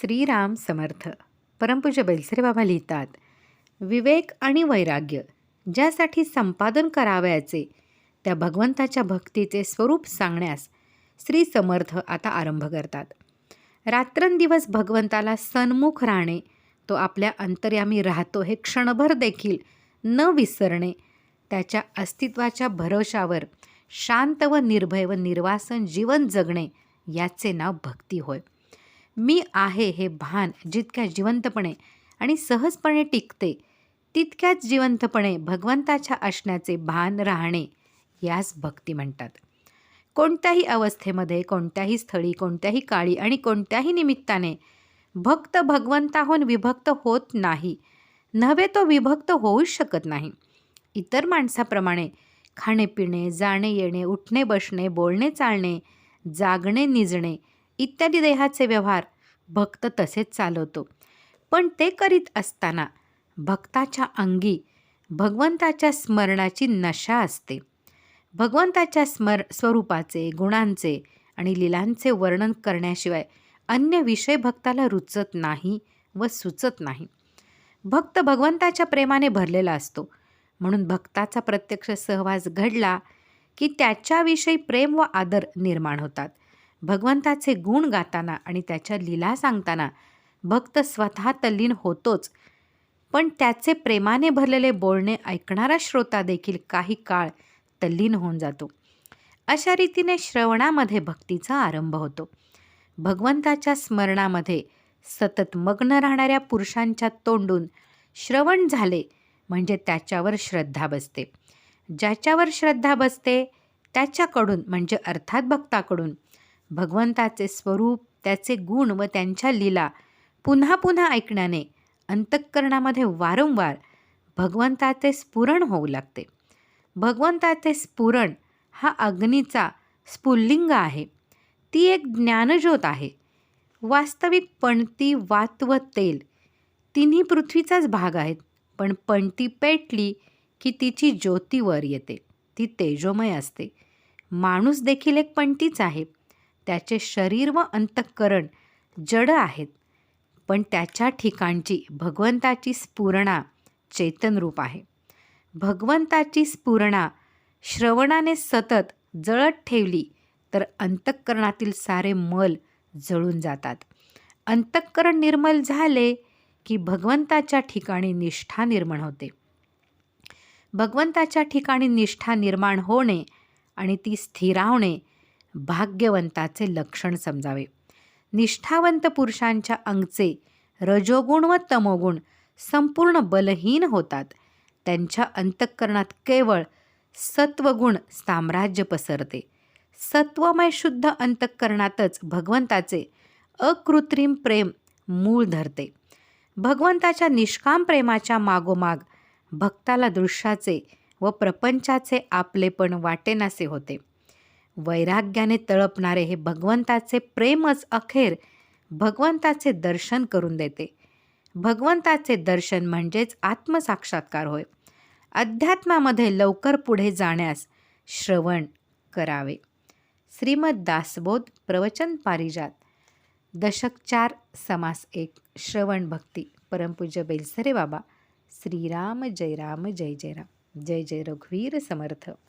श्रीराम समर्थ. परमपूज्य बैलसरे बाबा लिहितात विवेक आणि वैराग्य ज्यासाठी संपादन करावयाचे त्या भगवंताच्या भक्तीचे स्वरूप सांगण्यास श्री समर्थ आता आरंभ करतात. रात्रंदिवस भगवंताला सन्मुख राहणे तो आपल्या अंतर्यामी राहतो हे क्षणभर देखील न विसरणे त्याच्या अस्तित्वाच्या भरोशावर शांत व निर्भय व निर्वासन जीवन जगणे याचे नाव भक्ती होय. मी आहे हे भान जितक्या जिवंतपणे आणि सहजपणे टिकते तितक्याच जिवंतपणे भगवंताच्या असण्याचे भान राहणे यास भक्ती म्हणतात. कोणत्याही अवस्थेमध्ये कोणत्याही स्थळी कोणत्याही काळी आणि कोणत्याही निमित्ताने भक्त भगवंताहून विभक्त होत नाही. नव्हे तो विभक्त होऊच शकत नाही. इतर माणसाप्रमाणे खाणेपिणे जाणे येणे उठणे बसणे बोलणे चालणे जागणे निजणे इत्यादी देहाचे व्यवहार भक्त तसेच चालवतो. पण ते करीत असताना भक्ताच्या अंगी भगवंताच्या स्मरणाची नशा असते. भगवंताच्या स्मर स्वरूपाचे गुणांचे आणि लिलांचे वर्णन करण्याशिवाय अन्य विषय भक्ताला रुचत नाही व सुचत नाही. भक्त भगवंताच्या प्रेमाने भरलेला असतो. म्हणून भक्ताचा प्रत्यक्ष सहवास घडला की त्याच्याविषयी प्रेम व आदर निर्माण होतात. भगवंताचे गुण गाताना आणि त्याच्या लीला सांगताना भक्त स्वतः तल्लीन होतोच. पण त्याचे प्रेमाने भरलेले बोलणे ऐकणारा श्रोता देखील काही काळ तल्लीन होऊन जातो. अशा रीतीने श्रवणामध्ये भक्तीचा आरंभ होतो. भगवंताच्या स्मरणामध्ये सतत मग्न राहणाऱ्या पुरुषांच्या तोंडून श्रवण झाले म्हणजे त्याच्यावर श्रद्धा बसते. ज्याच्यावर श्रद्धा बसते त्याच्याकडून म्हणजे अर्थात भक्ताकडून भगवंताचे स्वरूप त्याचे गुण व त्यांच्या लीला पुन्हा पुन्हा ऐकण्याने अंतःकरणामध्ये वारंवार भगवंताचे स्फुरण होऊ लागते. भगवंताचे स्फुरण हा अग्नीचा स्फुल्लिंग आहे. ती एक ज्ञानज्योत आहे. वास्तविक पणती वात व तेल तिन्ही पृथ्वीचाच भाग आहेत पण पणती पेटली की तिची ज्योती वर येते. ती तेजोमय असते. माणूस देखील एक पणतीच आहे. त्याचे शरीर व अंतःकरण जड आहेत. पण त्याच्या ठिकाणची भगवंताची स्फुरणा चेतनरूप आहे. भगवंताची स्फुरणा श्रवणाने सतत जळत ठेवली तर अंतःकरणातील सारे मल जळून जातात. अंतःकरण निर्मल झाले की भगवंताच्या ठिकाणी निष्ठा निर्माण होते. भगवंताच्या ठिकाणी निष्ठा निर्माण होणे आणि ती स्थिरावणे भाग्यवंताचे लक्षण समजावे. निष्ठावंत पुरुषांच्या अंगचे रजोगुण व तमोगुण संपूर्ण बलहीन होतात. त्यांच्या अंतःकरणात केवळ सत्वगुण साम्राज्य पसरते. सत्वमय शुद्ध अंतःकरणातच भगवंताचे अकृत्रिम प्रेम मूळ धरते. भगवंताच्या निष्काम प्रेमाच्या मागोमाग भक्ताला दृश्याचे व प्रपंचाचे आपलेपण वाटेनासे होते. वैराग्याने तळपणारे हे भगवंताचे प्रेमच अखेर भगवंताचे दर्शन करून देते. भगवंताचे दर्शन म्हणजेच आत्मसाक्षात्कार होय. अध्यात्मामध्ये लवकर पुढे जाण्यास श्रवण करावे. श्रीमद दासबोध प्रवचन पारिजात. दशक चार समास एक श्रवण भक्ती परमपूज्य बेलसरे बाबा. श्रीराम जय राम जय जय राम. जय जय रघुवीर समर्थ.